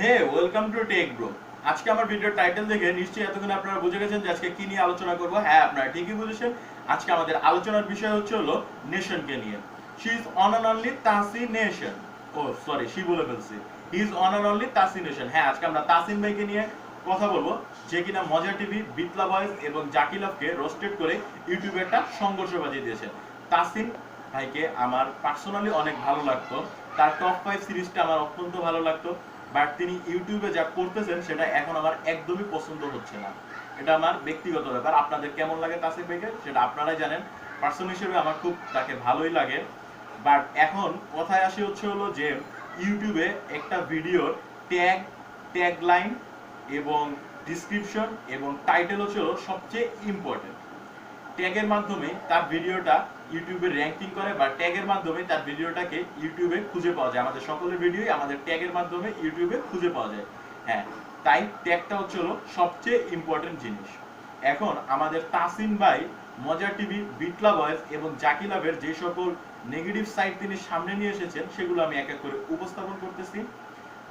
Hey welcome to Tech Bro আজকে আমার video title দেখে নিশ্চয়ই এতক্ষণ আপনারা বুঝে গেছেন যে আজকে কি নিয়ে আলোচনা করব। হ্যাঁ আপনারা ঠিকই বুঝেছেন। আজকে আমাদের আলোচনার বিষয় হচ্ছে হলো নেশনকে নিয়ে। She is on only Tasi nation O sorry she বলে ফেলছি। He is on only Tasi nation হ্যাঁ আজকে আমরা তাসিন ভাইকে নিয়ে কথা বলব, যে কিনা মজা টিভি বিপ্লা বয়েস এবং জাকিলাভকে রোস্টেড করে ইউটিউবে একটা সংঘর্ষ বাজিয়ে দিয়েছেন তাসিন ভাইকে আমার পার্সোনালি অনেক ভালো লাগতো। তার টপ ফাইভ সিরিজটা আমার অত্যন্ত ভালো লাগতো। বাট তিনি ইউটিউবে যা করতেছেন, সেটা এখন আমার একদমই পছন্দ হচ্ছে না। এটা আমার ব্যক্তিগত ব্যাপার। আপনাদের কেমন লাগে তাসিম ভাইকে, সেটা আপনারাই জানেন। পার্সন হিসেবে আমার খুব তাকে ভালোই লাগে। বাট এখন কথায় আসি হচ্ছে হলো যে, ইউটিউবে একটা ভিডিওর ট্যাগ ট্যাগ লাইন এবং ডিসক্রিপশন এবং টাইটেল হচ্ছে সবচেয়ে ইম্পর্টেন্ট ট্যাগের মাধ্যমে তার ভিডিওটা ইউটিউবে র্যাঙ্কিং করে বা ট্যাগের মাধ্যমে তার ভিডিওটাকে ইউটিউবে খুঁজে পাওয়া যায়। আমাদের সকলের ভিডিওই আমাদের ট্যাগের মাধ্যমে ইউটিউবে খুঁজে পাওয়া যায়। হ্যাঁ তাই ট্যাগটা হচ্ছে হলো সবচেয়ে ইম্পর্টেন্ট জিনিস। এখন আমাদের তাসিন ভাই মজা টিভি, বিটলা বয়েস এবং জাকিলাভের যে সকল নেগেটিভ সাইড তিনি সামনে নিয়ে এসেছেন, সেগুলো আমি এক এক করে উপস্থাপন করতেছি।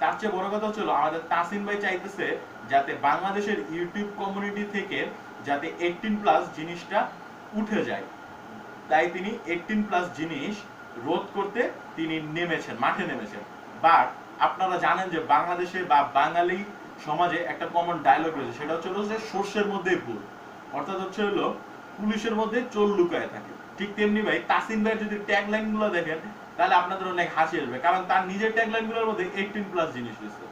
তার চেয়ে বড় কথা হচ্ছে হলো আমাদের তাসিন ভাই চাইতেছে যাতে বাংলাদেশের ইউটিউব কমিউনিটি থেকে যাতে এইটিন প্লাস জিনিসটা উঠে যায়। তাই তিনি এইটিন প্লাস জিনিস রোধ করতে তিনি নেমেছেন, মাঠে নেমেছেন। বাট আপনারা জানেন যে বাংলাদেশে বা বাঙালি সমাজে একটা কমন ডায়লগ রয়েছে, সেটা হচ্ছে যে সর্ষের মধ্যেই ভুল। অর্থাৎ হচ্ছে হলো পুলিশের মধ্যে চোর লুকায় থাকে। ঠিক তেমনি ভাই তাসিন ভাইয়ের যদি ট্যাগ লাইনগুলো দেখেন, তাহলে আপনাদের অনেক হাসি আসবে, কারণ তার নিজের ট্যাগ লাইনগুলোর মধ্যে এইটিন প্লাস জিনিস রয়েছে।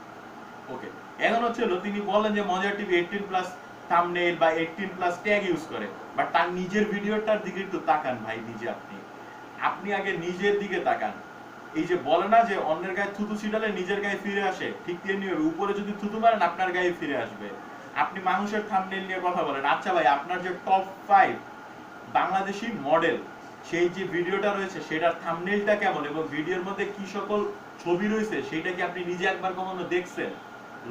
ওকে এখন হচ্ছে হলো তিনি বলেন যে মজার টিভি এইটিন প্লাস থাম্বনেইল বা এইটিন প্লাস ট্যাগ ইউজ করে। বাট তার নিজের ভিডিওটার দিকে একটু তাকান ভাই, নিজে আপনি। আপনি আগে নিজের দিকে তাকান। এই যে বলে না যে অন্যের গায়ে থুতু ছিটালে নিজের গায়ে ফিরে আসে, ঠিক তেমনি। উপরে যদি থুতু মারেন আপনার গায়ে ফিরে আসবে। আপনি মানুষের থাম্বনেইল নিয়ে কথা বলেন। আচ্ছা ভাই, আপনার যে টপ ফাইভ বাংলাদেশি মডেল সেই যে ভিডিওটা রয়েছে, সেটার থাম্বনেইলটা কেমন এবং ভিডিওর মধ্যে কি সকল ছবি রয়েছে, সেটা কি আপনি নিজে একবার কখনো দেখছেন?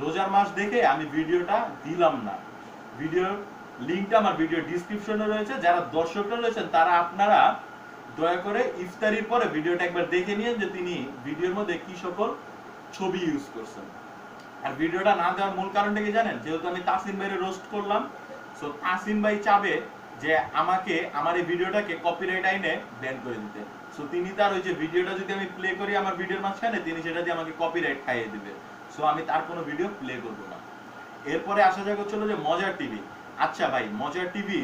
রোজার মাস দেখে আমি ভিডিওটা দিলাম না। ভিডিও লিংকটা আমার ভিডিও ডিসক্রিপশনে রয়েছে। যারা দর্শকরা রয়েছেন, তারা আপনারা দয়া করে ইফতারির পরে ভিডিওটা একবার দেখে নিন যে তিনি ভিডিওর মধ্যে কি সকল ছবি ইউজ করছেন। আর ভিডিওটা না দেওয়ার মূল কারণটা কি জানেন? যেহেতু আমি তাসিম ভাইয়ের রোস্ট করলাম সো তাসিম ভাই চাবে যে আমাকে, আমার এই ভিডিওটাকে কপিরাইট আইনে ব্যান করে দিতে। সো তিনি তার ওই যে ভিডিওটা যদি আমি প্লে করি আমার ভিডিওর মাঝখানে, তিনি সেটা দিয়ে আমাকে কপিরাইট খাইয়ে দিবে। সো আমি তার কোনো ভিডিও প্লে করব না। এরপরে আসা যাক হচ্ছিল যে মজার টিভি। আচ্ছা ভাই, মজার টিভি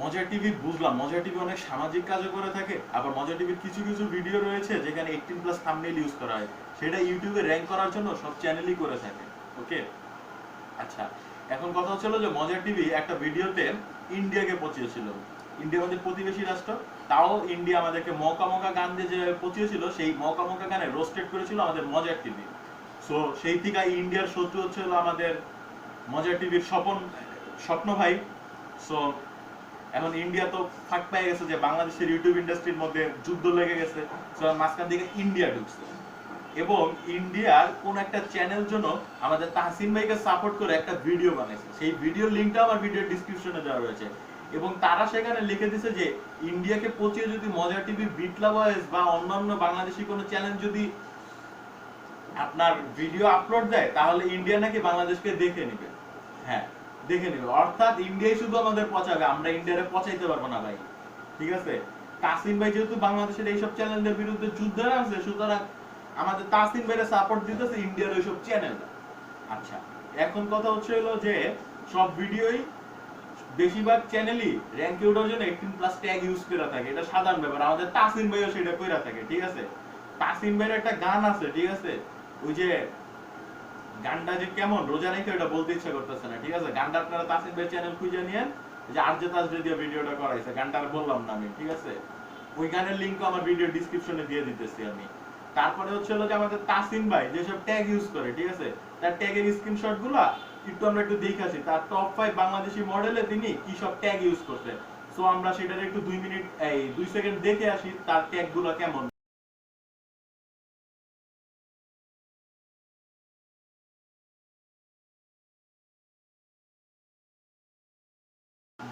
মজার টিভি বুঝলাম। মজার টিভি অনেক সামাজিক কাজও করে থাকে, আবার মজার টিভির কিছু কিছু ভিডিও রয়েছে যেখানে এইটিন প্লাস থাম্বনেইল ইউজ করা হয়। সেটা ইউটিউবে র্যাঙ্ক করার জন্য সব চ্যানেলই করে থাকে ওকে আচ্ছা এখন কথা হচ্ছিল যে মজার টিভি একটা ভিডিওতে ইন্ডিয়াকে পচিয়েছিল। ইন্ডিয়া আমাদের প্রতিবেশী রাষ্ট্র, তাও ইন্ডিয়া আমাদেরকে মৌকা মৌকা গান দিয়ে যে পচিয়েছিল, সেই মৌকা মৌকা গানে রোস্টেড করেছিল আমাদের মজার টিভি। সো সেই থেকে ইন্ডিয়ার শত্রু হচ্ছে আমাদের মজার টিভির স্বপন, স্বপ্ন ভাই। সো এখন ইন্ডিয়া তো ফাঁক পেয়ে গেছে যে বাংলাদেশের ইউটিউব ইন্ডাস্ট্রির মধ্যে যুদ্ধ লেগে গেছে। সো মাঝখান দিকে ইন্ডিয়া ঢুকছে। এবং ইন্ডিয়ার কোন একটা চ্যানেল জন্য আমাদের তাহসিন ভাইকে সাপোর্ট করে একটা ভিডিও বানাইছে। সেই ভিডিও লিংকটা আমার ভিডিও ডিসক্রিপশনে দেওয়া রয়েছে। এবং তারা সেখানে লিখে দিছে যে ইন্ডিয়াকে পচিয়ে যদি মজা টিভি বিটলা ভয়েস বা অন্যান্য বাংলাদেশি কোনো চ্যানেল যদি আপনার ভিডিও আপলোড দেয়, তাহলে ইন্ডিয়া নাকি বাংলাদেশকে দেখে নেবে। হ্যাঁ দেখে নেবে। অর্থাৎ ইন্ডিয়াই শুধু আমাদের পচাবে, আমরা ইন্ডিয়ারে পচাইতে পারব না ভাই। ঠিক আছে? তাসিম ভাই যেহেতু বাংলাদেশের এইসব চ্যানেলদের বিরুদ্ধে যুদ্ধে আছে, সুতরাং আমাদের তাসিম ভাইরে সাপোর্ট দিতেছে ইন্ডিয়ার ওইসব চ্যানেল আচ্ছা এখন কথা হচ্ছে হলো যে, সব ভিডিওই বেশিরভাগ চ্যানেলই র্যাঙ্কে ওঠার জন্য এইটিন প্লাস ট্যাগ ইউজ করে থাকে। এটা সাধারণ ব্যাপার। আমাদের তাসিম ভাইও সেটা করে থাকে, ঠিক আছে? তাসিম ভাইয়ের একটা গান আছে, ঠিক আছে? ওই যে যে কেমন, রোজা বলতে ইচ্ছা করতেছে না, ঠিক আছে? আপনারা ভাই চ্যানেল খুঁজে নিয়েন যে দিয়ে ভিডিওটা করাইছে বললাম না আমি, ঠিক আছে? ওই গানের আমার ভিডিও ডিসক্রিপশনে দিয়ে দিতেছি আমি। তারপরে হচ্ছে হলো যে আমাদের ভাই যেসব ট্যাগ ইউজ করে, ঠিক আছে? তার ট্যাগের স্ক্রিনশটগুলা একটু আমরা একটু দেখাছি তার টপ ফাইভ বাংলাদেশি মডেলে তিনি কি সব ট্যাগ ইউজ করছে। সো আমরা সেটার একটু দুই মিনিট, এই দুই সেকেন্ড দেখে আসি তার ট্যাগগুলো কেমন।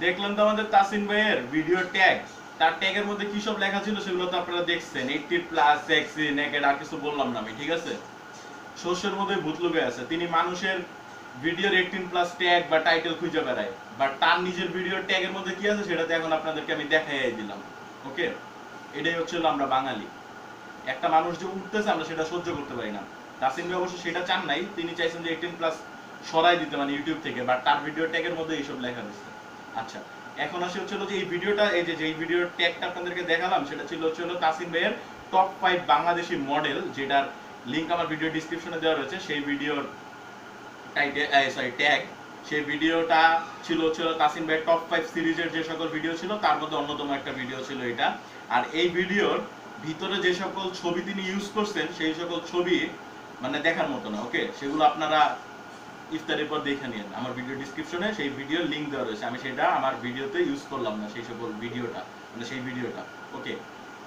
দেখলেন তো আমাদের তাসিন ভাইয়ের ভিডিও ট্যাগ তার ট্যাগের মধ্যে কি সব লেখা ছিল সেগুলো তো আপনারা দেখছেন। এইটটি প্লাস সেক্সি নেকেড আর কিছু বললাম না আমি, ঠিক আছে? শস্যের মধ্যে ভূত লুকে আছে। তিনি মানুষের ভিডিওর এইটিন প্লাস ট্যাগ বা টাইটেল খুঁজে বেড়ায়। বাট তার নিজের ভিডিওর ট্যাগের মধ্যে কি আছে সেটাতে এখন আপনাদেরকে আমি দেখাই দিলাম। ওকে এটাই হচ্ছে আমরা বাঙালি। একটা মানুষ যে উঠতেছে আমরা সেটা সহ্য করতে পারি না। তাসিম ভাই অবশ্য সেটা চান নাই। তিনি চাইছেন যে এইটিন প্লাস সরাই দিতে মানে ইউটিউব থেকে। বাট তার ভিডিও ট্যাগের মধ্যে এইসব লেখা দিচ্ছে আচ্ছা এখন আসে হচ্ছে হলো যে এই ভিডিওটা, এই যে যেই ভিডিওর ট্যাগটা আপনাদেরকে দেখালাম, সেটা ছিল হচ্ছে হলো তাসিম ভাইয়ের টপ ফাইভ বাংলাদেশি মডেল যেটার লিংক আমার ভিডিও ডিসক্রিপশনে দেওয়া রয়েছে। সেই ভিডিওর সরি ট্যাগ সেই ভিডিওটা ছিল হলো তাসিম ভাইয়ের টপ ফাইভ সিরিজের যে সকল ভিডিও ছিল, তার মধ্যে অন্যতম একটা ভিডিও ছিল এটা। আর এই ভিডিওর ভিতরে যে সকল ছবি তিনি ইউজ করছেন, সেই সকল ছবি মানে দেখার মতো না ওকে সেগুলো আপনারা ইফতারের পর দেখে নিন। আমার ভিডিও ডিসক্রিপশনে সেই ভিডিওর লিংক দেওয়া রয়েছে। আমি সেটা আমার ভিডিওতে ইউজ করলাম না, সেই সকল ভিডিওটা মানে সেই ভিডিওটা ওকে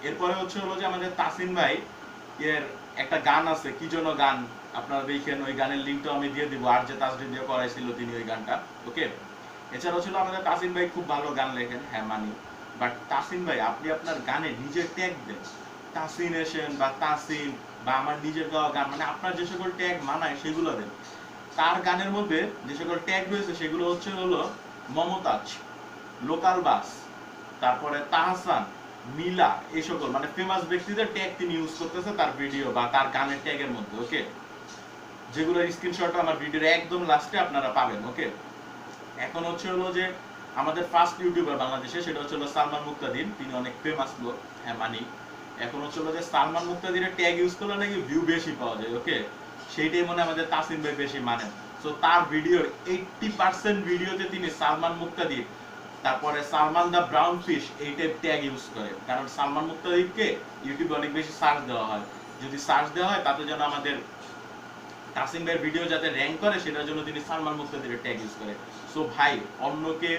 এরপরে হচ্ছে হলো যে আমাদের তাসিম ভাই, এর একটা গান আছে, কি জন্য গান? আপনারা দেখেন, ওই গানের লিংকটা আমি দিয়ে দিব। আর যে তাসডিন দিয়ে করাইছিল তিনি ওই গানটা। ওকে এছাড়াও ছিল আমাদের তাসিম ভাই খুব ভালো গান লেখেন হ্যাঁ মানি। বাট তাসিম ভাই, আপনি আপনার গানে নিজের ট্যাগ দেন। তাসিন এসেন বা তাসিম বা আমার নিজের গাওয়া গান মানে আপনার যে সকল ট্যাগ মানায় সেগুলো দেন। তার গানের মধ্যে যে সকল ট্যাগ রয়েছে, সেগুলো হচ্ছে হলো মমতাজ, লোকাল বাস, তারপরে তাহসান, মিলা এই সকল। মানে ফেমাস ব্যক্তিদের ট্যাগ তিনি ইউজ করতেছে তার ভিডিও বা তার গানের ট্যাগের মধ্যে ওকে যেগুলোর স্ক্রিনশট আমার ভিডিওর একদম লাস্টে আপনারা পাবেন ওকে এখন হচ্ছে হলো যে আমাদের ফার্স্ট ইউটিউবার বাংলাদেশে, সেটা হচ্ছে হলো সালমান মুক্তাদিন তিনি অনেক ফেমাস লোক হ্যাঁ মানি। এখন হচ্ছে হলো যে সালমান মুক্তাদিনের ট্যাগ ইউজ করলে নাকি ভিউ বেশি পাওয়া যায় ওকে সেইটাই মনে আমাদের তাসিম ভাই বেশি মানেন সো তার ভিডিওর এইটটি পার্সেন্ট ভিডিওতে তিনি সালমান মুক্তাদির। তারপরে সালমান দা ব্রাউন ফিশ এই টাইপ ট্যাগ ইউজ করে। কারণ সালমান মুক্তাদিরকে ইউটিউবে অনেক বেশি সার্চ দেওয়া হয়। যদি সার্চ দেওয়া হয়, তাতে যেন আমাদের তাসিম ভাইয়ের ভিডিও যাতে র্যাঙ্ক করে, সেটার জন্য তিনি সালমান মুক্তাদিরের ট্যাগ ইউজ করে। সো ভাই, অন্যকে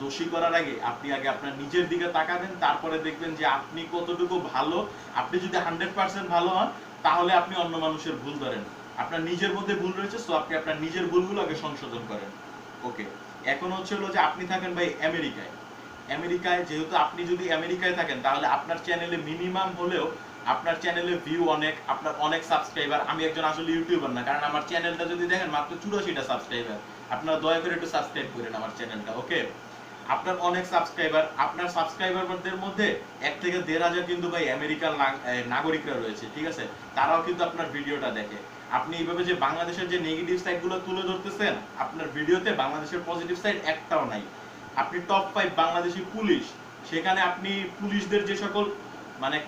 দোষী করার আগে আপনি আগে আপনার নিজের দিকে তাকাবেন, তারপরে দেখবেন যে আপনি কতটুকু ভালো। আপনি যদি হান্ড্রেড পার্সেন্ট ভালো হন, তাহলে আপনি অন্য মানুষের ভুল ধরেন। আপনার নিজের মধ্যে ভুল রয়েছে সো আপনি আপনার নিজের ভুলগুলো আগে সংশোধন করেন। ওকে এখন হচ্ছে হলো যে আপনি থাকেন ভাই আমেরিকায়। আমেরিকায় যেহেতু আপনি যদি আমেরিকায় থাকেন, তাহলে আপনার চ্যানেলে মিনিমাম হলেও আপনার চ্যানেলে ভিউ অনেক, আপনার অনেক সাবস্ক্রাইবার আমি একজন আসলে ইউটিউবার না, কারণ আমার চ্যানেলটা যদি দেখেন মাত্র চুরাশিটা সাবস্ক্রাইবার আপনারা দয়া করে একটু সাবস্ক্রাইব করেন আমার চ্যানেলটা ওকে আপনার অনেক সাবস্ক্রাইবার আপনার সাবস্ক্রাইবারদের মধ্যে এক থেকে দেড় হাজার কিন্তু ভাই আমেরিকার নাগরিকরা রয়েছে, ঠিক আছে? তারাও কিন্তু আপনার ভিডিওটা দেখে। আপনি এইভাবে যে বাংলাদেশের যে নেগেটিভ সাইডগুলো তুলে ধরতেছেন, আপনার ভিডিওতে বাংলাদেশের পজিটিভ সাইড একটাও নাই। আপনি টপ ফাইভ বাংলাদেশি পুলিশ, সেখানে আপনি পুলিশদের যে সকল মানে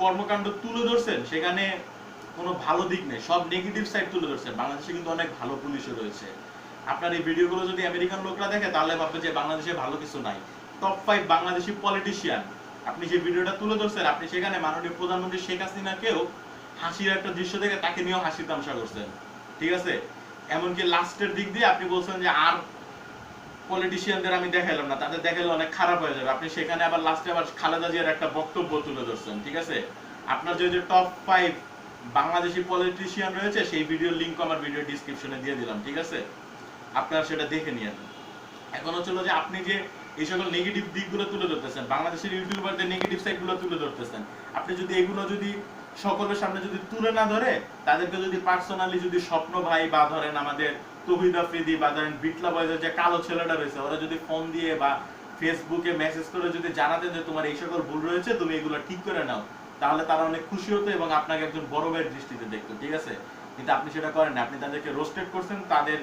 কর্মকাণ্ড তুলে ধরছেন, সেখানে কোনো ভালো দিক নেই, সব নেগেটিভ সাইড তুলে ধরছেন। বাংলাদেশে কিন্তু অনেক ভালো পুলিশও রয়েছে। আপনার এই ভিডিওগুলো যদি আমেরিকান লোকরা দেখে, তাহলে ভাববে যে বাংলাদেশে ভালো কিছু নাই। টপ ফাইভ বাংলাদেশি পলিটিশিয়ান আপনি যে ভিডিওটা তুলে ধরছেন, আপনি সেখানে মাননীয় প্রধানমন্ত্রী শেখ হাসিনাকেও হাসির একটা দৃশ্য দেখে তাকে নিয়েও হাসি তামসা করছেন। ঠিক আছে? এমনকি লাস্টের দিক দিয়ে আপনি বলছেন যে আর পলিটিশিয়ানদের আমি দেখাইলাম না, তাদের দেখালে অনেক খারাপ হয়ে যাবে। আপনি সেখানে আবার লাস্টে আবার খালেদা জিয়ার একটা বক্তব্য তুলে ধরছেন, ঠিক আছে? আপনার যে টপ ফাইভ বাংলাদেশি পলিটিশিয়ান রয়েছে, সেই ভিডিওর লিংক আমার ভিডিও ডিসক্রিপশনে দিয়ে দিলাম, ঠিক আছে? আপনারা সেটা দেখে নিয়ে এখন হচ্ছে হলো যে আপনি যে এই সকল নেগেটিভ দিকগুলো তুলে ধরতেছেন, বাংলাদেশের ইউটিউবারদের নেগেটিভ সাইডগুলো তুলে ধরতেছেন, আপনি যদি এগুলো যদি সকলের সামনে যদি তুলে না ধরে, তাদেরকে যদি পার্সোনালি যদি স্বপ্ন ভাই বা ধরেন আমাদের তহিদ আফ্রিদি বা ধরেন বিটলা বয়সের যে কালো ছেলেটা রয়েছে, ওরা যদি ফোন দিয়ে বা ফেসবুকে মেসেজ করে যদি জানাতে যে তোমার এই সকল ভুল রয়েছে, তুমি এগুলো ঠিক করে নাও, তাহলে তারা অনেক খুশি হতো এবং আপনাকে একজন বড় ভাইয়ের দৃষ্টিতে দেখতো, ঠিক আছে? কিন্তু আপনি সেটা করেন আপনি তাদেরকে রোস্টেড করছেন, তাদের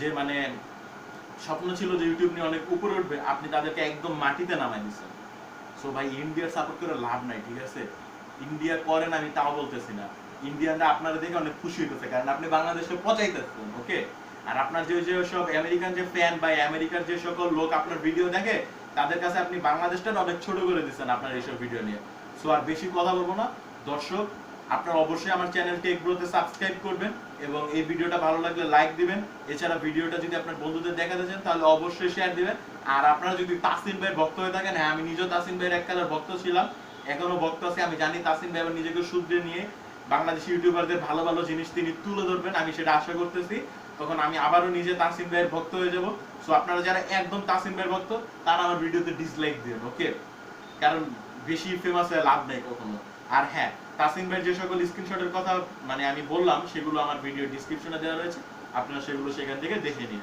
যে মানে স্বপ্ন ছিল যে ইউটিউব নিয়ে অনেক উপরে উঠবে, আপনি তাদেরকে একদম মাটিতে নামাই দিচ্ছেন। সো ভাই ইন্ডিয়ার সাপোর্ট করে লাভ নাই, ঠিক আছে? ইন্ডিয়া করেন, আমি তাও বলতেছি না। ইন্ডিয়ানরা আপনারা দেখে অনেক খুশি হইতেছে, কারণ আপনি বাংলাদেশে পচাইতেছেন ওকে আর আপনার যে যে সব আমেরিকান যে ফ্যান বা আমেরিকার যে সকল লোক আপনার ভিডিও দেখে, তাদের কাছে আপনি বাংলাদেশটা অনেক ছোট করে দিচ্ছেন আপনার এইসব ভিডিও নিয়ে। সো আর বেশি কথা বলব না। দর্শক, আপনারা অবশ্যই আমার চ্যানেলটি এগ্রোতে সাবস্ক্রাইব করবেন এবং এই ভিডিওটা ভালো লাগলে লাইক দিবেন। এছাড়া ভিডিওটা যদি আপনার বন্ধুদের দেখাতে চান, তাহলে অবশ্যই শেয়ার দিবেন। আর আপনারা যদি তাসিম ভাইয়ের ভক্ত হয়ে থাকেন হ্যাঁ আমি নিজেও তাসিম ভাইয়ের এক কালার ভক্ত ছিলাম। এখনও ভক্ত আছি, আমি জানি তাসিম ভাই আবার নিজেকে শুধরে নিয়ে বাংলাদেশি ইউটিউবারদের ভালো ভালো জিনিস তিনি তুলে ধরবেন, আমি সেটা আশা করতেছি। তখন আমি আবারও নিজে তাসিম ভাইয়ের ভক্ত হয়ে যাব। সো আপনারা যারা একদম তাসিম ভাইয়ের ভক্ত, তারা আমার ভিডিওতে ডিসলাইক দিবেন ওকে কারণ বেশি ফেমাস হয়ে লাভ নেই কখনো। আর হ্যাঁ তাসিম ভাই যে সকল স্ক্রিনশটের কথা মানে আমি বললাম, সেগুলো আমার ভিডিও ডিসক্রিপশনে দেওয়া রয়েছে। আপনারা সেগুলো সেখান থেকে দেখে নিন